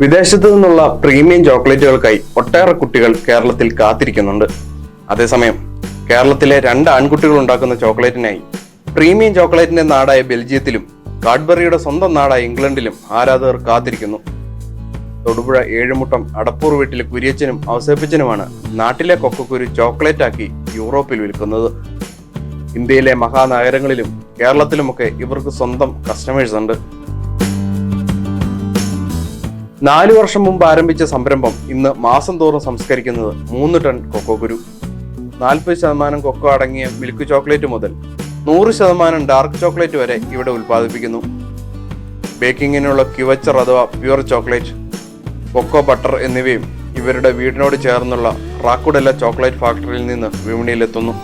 വിദേശത്തു നിന്നുള്ള പ്രീമിയം ചോക്ലേറ്റുകൾക്കായി ഒട്ടേറെ കുട്ടികൾ കേരളത്തിൽ കാത്തിരിക്കുന്നുണ്ട്. അതേസമയം കേരളത്തിലെ രണ്ട് ആൺകുട്ടികൾ ഉണ്ടാക്കുന്ന ചോക്ലേറ്റിനായി പ്രീമിയം ചോക്ലേറ്റിന്റെ നാടായ ബെൽജിയത്തിലും കാഡ്ബറിയുടെ സ്വന്തം നാടായ ഇംഗ്ലണ്ടിലും ആരാധകർ കാത്തിരിക്കുന്നു. തൊടുപുഴ ഏഴുമുട്ടം അടപ്പൂർ വീട്ടിലെ കുര്യച്ചനും അവസരിപ്പിച്ചനുമാണ് നാട്ടിലെ കൊക്കക്കുരു ചോക്ലേറ്റാക്കി യൂറോപ്പിൽ വിൽക്കുന്നത്. ഇന്ത്യയിലെ മഹാനഗരങ്ങളിലും കേരളത്തിലുമൊക്കെ ഇവർക്ക് സ്വന്തം കസ്റ്റമേഴ്സ് ഉണ്ട്. നാലു വർഷം മുമ്പ് ആരംഭിച്ച സംരംഭം ഇന്ന് മാസം തോറും സംസ്കരിക്കുന്നത് മൂന്ന് ടൺ കൊക്കോ കുരു. നാൽപ്പത് ശതമാനം കൊക്കോ അടങ്ങിയ മിൽക്ക് ചോക്ലേറ്റ് മുതൽ നൂറ് ശതമാനം ഡാർക്ക് ചോക്ലേറ്റ് വരെ ഇവിടെ ഉൽപ്പാദിപ്പിക്കുന്നു. ബേക്കിങ്ങിനുള്ള ക്യുവച്ചർ അഥവാ പ്യുവർ ചോക്ലേറ്റ് കൊക്കോ ബട്ടർ എന്നിവയും ഇവരുടെ വീടിനോട് ചേർന്നുള്ള റാക്കുഡെല്ല ചോക്ലേറ്റ് ഫാക്ടറിയിൽ നിന്ന് വിപണിയിലെത്തുന്നു.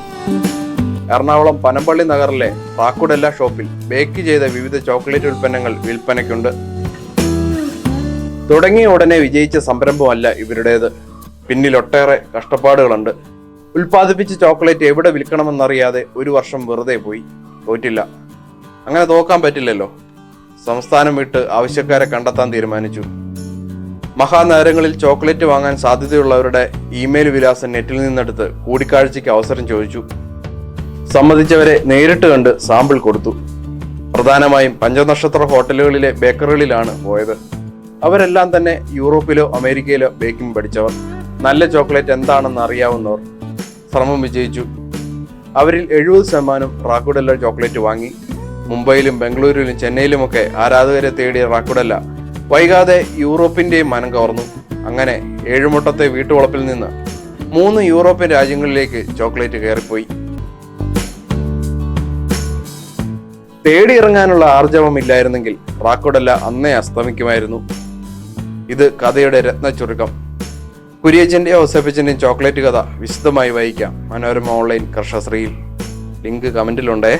എറണാകുളം പനമ്പള്ളി നഗറിലെ റാക്കുഡെല്ല ഷോപ്പിൽ ബേക്ക് ചെയ്ത വിവിധ ചോക്ലേറ്റ് ഉൽപ്പന്നങ്ങൾ വിൽപ്പനയ്ക്കുണ്ട്. തുടങ്ങിയ ഉടനെ വിജയിച്ച സംരംഭമല്ല ഇവരുടേത്. പിന്നിൽ ഒട്ടേറെ കഷ്ടപ്പാടുകളുണ്ട്. ഉൽപ്പാദിപ്പിച്ച ചോക്ലേറ്റ് എവിടെ വിൽക്കണമെന്നറിയാതെ ഒരു വർഷം വെറുതെ പോയി. തോറ്റില്ല അങ്ങനെ തോക്കാൻ പറ്റില്ലല്ലോ. സംസ്ഥാനം വിട്ട് ആവശ്യക്കാരെ കണ്ടെത്താൻ തീരുമാനിച്ചു. മഹാനഗരങ്ങളിൽ ചോക്ലേറ്റ് വാങ്ങാൻ സാധ്യതയുള്ളവരുടെ ഇമെയിൽ വിലാസം നെറ്റിൽ നിന്നെടുത്ത് കൂടിക്കാഴ്ചയ്ക്ക് അവസരം ചോദിച്ചു. സമ്മതിച്ചവരെ നേരിട്ട് കണ്ട് സാമ്പിൾ കൊടുത്തു. പ്രധാനമായും പഞ്ചനക്ഷത്ര ഹോട്ടലുകളിലെ ബേക്കറികളിലാണ് പോയത്. അവരെല്ലാം തന്നെ യൂറോപ്പിലോ അമേരിക്കയിലോ ബേക്കിംഗ് പഠിച്ചവർ. നല്ല ചോക്ലേറ്റ് എന്താണെന്ന് അറിയാവുന്നവർ ശ്രമം വിജയിച്ചു. അവരിൽ എഴുപത് ശതമാനം റാക്കുഡല്ല ചോക്ലേറ്റ് വാങ്ങി. മുംബൈയിലും ബംഗളൂരുവിലും ചെന്നൈയിലുമൊക്കെ ആരാധകരെ തേടിയ റാക്കുഡല്ല വൈകാതെ യൂറോപ്പിന്റെയും മനം കവർന്നു. അങ്ങനെ ഏഴുമുട്ടത്തെ വീട്ടുവളപ്പിൽ നിന്ന് മൂന്ന് യൂറോപ്യൻ രാജ്യങ്ങളിലേക്ക് ചോക്ലേറ്റ് കയറിപ്പോയി. തേടിയിറങ്ങാനുള്ള ആർജവം ഇല്ലായിരുന്നെങ്കിൽ റാക്കോഡല്ല അന്നേ അസ്തമിക്കുമായിരുന്നു. ഇത് കഥയുടെ രത്ന ചുരുക്കം കുര്യച്ചന്റെയും ഔസഫിച്ചന്റെയും ചോക്ലേറ്റ് കഥ വിശദമായി വായിക്കാം മനോരമ ഓൺലൈൻ കർഷശ്രീയിൽ ലിങ്ക് കമന്റിലുണ്ടേ